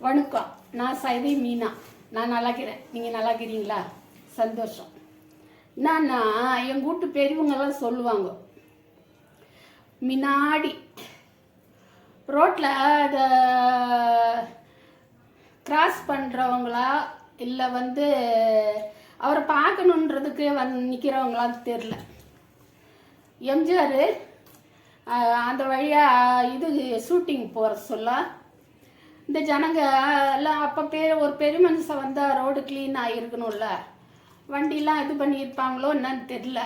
வணக்கம். நான் சைதை மீனா. நான் நல்லா இருக்கிறேன் நீங்கள் நல்லா இருக்கிறீங்களா சந்தோஷம் என்னன்னா எங்கள் வீட்டு பெரியவங்கெல்லாம் சொல்லுவாங்க முன்னாடி ரோட்டில் அதை கிராஸ் பண்ணுறவங்களா இல்லை வந்து அவரை பார்க்கணுன்றதுக்கு வந் நிற்கிறவங்களான்னு தெரில எம்ஜிஆர் அந்த வழியாக இது ஷூட்டிங் போகிற சொல்ல இந்த ஜனங்க எல்லாம் அப்போ பேர் ஒரு பெரிய மனுஷன் வந்தால் ரோடு க்ளீன் ஆகிருக்கணும்ல வண்டிலாம் இது பண்ணியிருப்பாங்களோ என்னன்னு தெரில.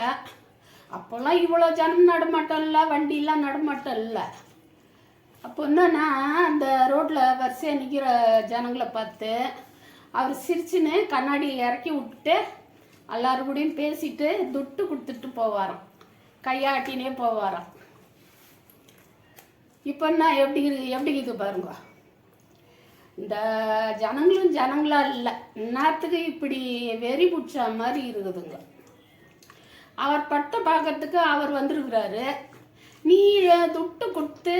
அப்போல்லாம் இவ்வளோ ஜனம் நடமாட்டம் இல்லை வண்டிலாம் நடமாட்டம் இல்லை அப்போ என்னன்னா அந்த ரோட்டில் வரிசையாக நிற்கிற ஜனங்களை பார்த்து அவர் சிரிச்சுன்னு கண்ணாடி இறக்கி விட்டுட்டு எல்லாரு கூடயும் பேசிட்டு துட்டு கொடுத்துட்டு போவாராம். கையாட்டினே போவாராம். இப்போ என்ன எப்படி இருக்குது எப்படி இது பாருங்க. இந்த ஜனங்களும் ஜனங்களா இல்லை. இன்னத்துக்கு இப்படி வெறி பிடிச்ச மாதிரி இருக்குதுங்க. அவர் பட்ட பார்க்கறதுக்கு அவர் வந்திருக்கிறாரு. நீ துட்டு கொடுத்து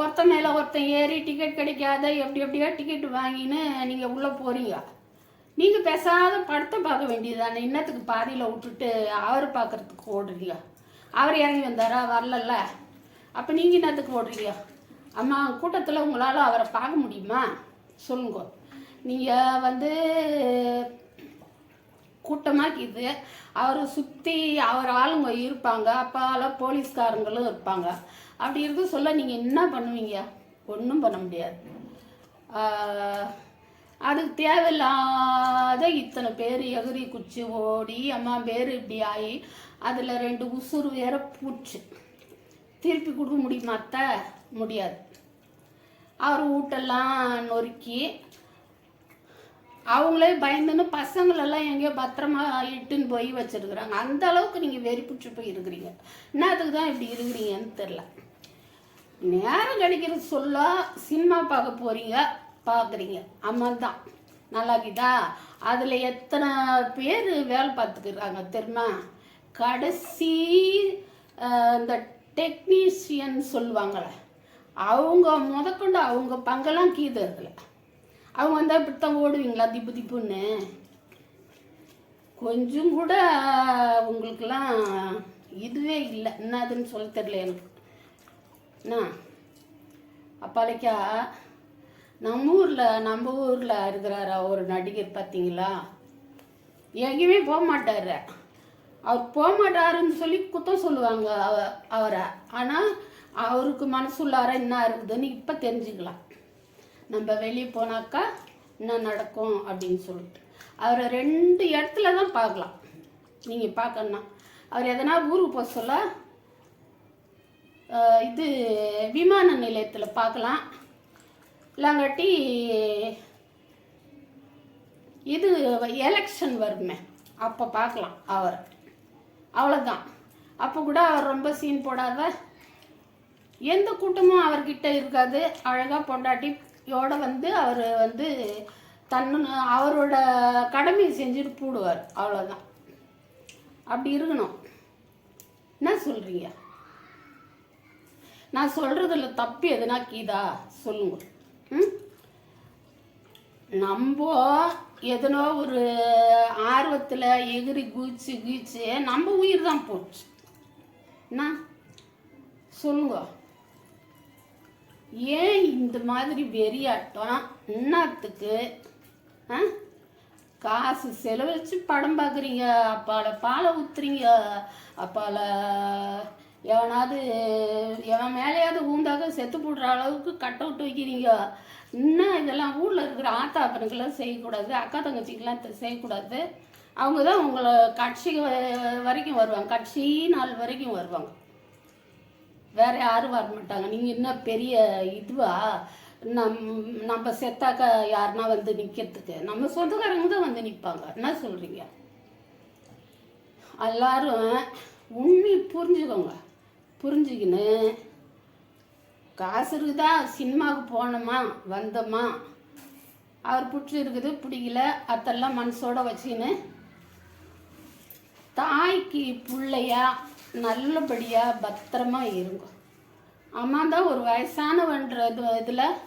ஒருத்தன் மேலே ஒருத்தன் ஏறி டிக்கெட் கிடைக்காத எப்படி எப்படியா டிக்கெட் வாங்கின்னு நீங்கள் உள்ளே போகிறீங்க நீங்கள் பேசாத படத்தை பார்க்க வேண்டியதுதானே. இன்னத்துக்கு பாதியில் விட்டுட்டு அவர் பார்க்கறதுக்கு ஓடுறீங்க. அவர் இறங்கி வந்தாரா? வரலல்ல. அப்போ நீங்கள் இன்னத்துக்கு ஓடுறீங்க? அம்மா கூட்டத்தில் உங்களால் அவரை பார்க்க முடியுமா? சொல்லுங்க. நீங்கள் வந்து கூட்டமாக இது அவரை சுற்றி அவர் ஆளுங்க இருப்பாங்க அப்பால போலீஸ்காரங்களும் இருப்பாங்க. அப்படி இருந்து சொல்ல நீங்கள் என்ன பண்ணுவீங்க? ஒன்றும் பண்ண முடியாது. அதுக்கு தேவையில்லாத இத்தனை பேர் எகிரி குச்சி ஓடி அம்மா பேர் இப்படி ஆகி அதில் ரெண்டு உசுறு வேற பூச்சு. திருப்பி கொடுக்க முடியுமாத்த முடியாது. அவர் வீட்டெல்லாம் நொறுக்கி அவங்களே பயந்துன்னு பசங்களெல்லாம் எங்கேயோ பத்திரமா இட்டுன்னு போய் வச்சுருக்குறாங்க. அந்த அளவுக்கு நீங்கள் வெறி பிடிச்சி போய் இருக்கிறீங்க. என்னத்துக்கு தான் இப்படி இருக்கிறீங்கன்னு தெரில நேரம் கிடைக்கிறது சொல்ல சினிமா பார்க்க போகிறீங்க பார்க்குறீங்க. அம்மா தான். நல்லா இருக்குதா? அதில் எத்தனை பேர் வேலை பார்த்துக்கிறாங்க தெரியுமா? கடைசி இந்த டெக்னீஷியன் சொல்லுவாங்களே அவங்க முதற்கொண்டு அவங்க பங்கெல்லாம் கீது அதில் அவங்க வந்தால் இப்படித்தான் ஓடுவீங்களா திப்பு திப்புன்னு? கொஞ்சம் கூட உங்களுக்கெல்லாம் இதுவே இல்லை. என்னதுன்னு சொல்ல தெரியல எனக்கு. என்ன? அப்பாலைக்கா நம்ம ஊரில் நம்ம ஊரில் இருக்கிறாரா ஒரு நடிகர் பார்த்தீங்களா எங்கேயுமே போக மாட்டார். அவர் போகமாட்டாருன்னு சொல்லி குத்தம் சொல்லுவாங்க அவ அவரை. ஆனால் அவருக்கு மனசுள்ளார என்ன இருக்குதுன்னு இப்போ தெரிஞ்சுக்கலாம். நம்ம வெளியே போனாக்கா என்ன நடக்கும் அப்படின்னு சொல்லிட்டு. அவரை ரெண்டு இடத்துல தான் பார்க்கலாம். நீங்கள் பார்க்கணுன்னா அவர் எதனா ஊருக்கு போக சொல்ல இது விமான நிலையத்தில் பார்க்கலாம். இல்லாங்காட்டி இது எலெக்ஷன் வருமே. அப்போ பார்க்கலாம் அவரை. அவ்வளோதான் அப்போ கூட அவர் ரொம்ப சீன் போடாத. எந்த கூட்டமும் அவர்கிட்ட இருக்காது. அழகாக பொண்டாட்டியோட வந்து அவர் வந்து தன்னு அவரோட கடமையை செஞ்சுட்டு போடுவார். அவ்வளோதான் அப்படி இருக்கணும். என்ன சொல்கிறீங்க நான் சொல்கிறதுல தப்பு எதுனா கீதா? சொல்லுங்க. ம்? நம்ம எதனோ ஒரு ஆர்வத்தில் எகிரி குதிச்சு குதிச்சு நம்ம உயிர் தான் போச்சு. என்ன? சொல்லுங்க. ஏன் இந்த மாதிரி வெறியாட்டம்? இன்னத்துக்கு ஆ? காசு செலவழிச்சு படம் பார்க்குறீங்க அப்பால பாலை ஊத்துறீங்க அப்பால எவனாவது எவன் மேலேயாவது ஊந்தாக செத்து போடுற அளவுக்கு கட் அவுட் வைக்கிறீங்க. இன்னும் இதெல்லாம் ஊரில் இருக்கிற ஆத்தா அப்பனுக்கெல்லாம் செய்யக்கூடாது அக்கா தங்கச்சிக்கெல்லாம் செய்யக்கூடாது. அவங்க தான் உங்களை கட்சி வரைக்கும் வருவாங்க. கட்சி நாள் வரைக்கும் வருவாங்க. வேற யாரும் வர மாட்டாங்க. நீங்கள் என்ன பெரிய இதுவா? நம் நம்ம செத்தாக்கா யாருன்னா வந்து நிற்கிறதுக்கு நம்ம சொந்தக்காரங்க தான் வந்து நிற்பாங்க என்ன சொல்கிறீங்க எல்லாரும் உண்மை புரிஞ்சுக்கோங்க. புரிஞ்சுக்கின்னு காசு இருக்குதா சினிமாவுக்கு போனோமா வந்தோமா? அவர் பிடிச்சி இருக்குது பிடிக்கல அதெல்லாம் மனசோட வச்சுக்கின்னு தாய்க்கு பிள்ளையா நல்லபடியாக பத்திரமா இருங்க. அம்மா தான் ஒரு வயசானவன்ற இது இதில்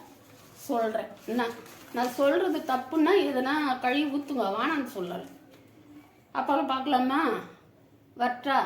சொல்கிறேன் நான் நான் சொல்கிறது தப்புன்னா எதுனா கழுவி ஊற்றுங்க வானான்னு சொல்லலை. அப்புறம் பார்க்கலாமா? வர்ட்டா?